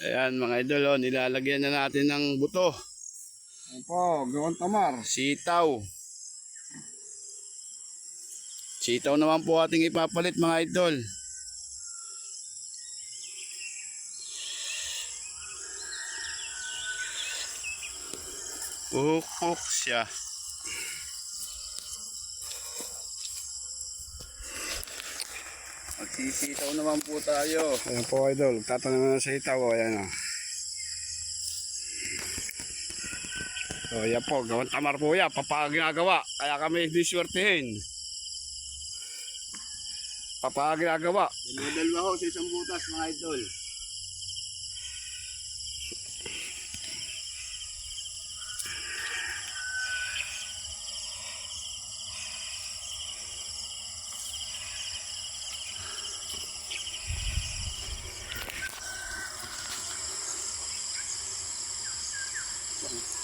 Ayan mga idol, oh, nilalagyan na natin ng buto. Ayan po, gawang tamar. Sitaw. Sitaw naman po ating ipapalit mga idol. Uhok siya. Magsisitaw naman po tayo. Ayan po idol, tatanong na sa itaw. o, Ayan o. So yan po, gawang tamar po yan. Papa ginagawa. Kaya kami diswertihin. Papa ginagawa. Dalawa ho sa isang butas mga idol. Thanks.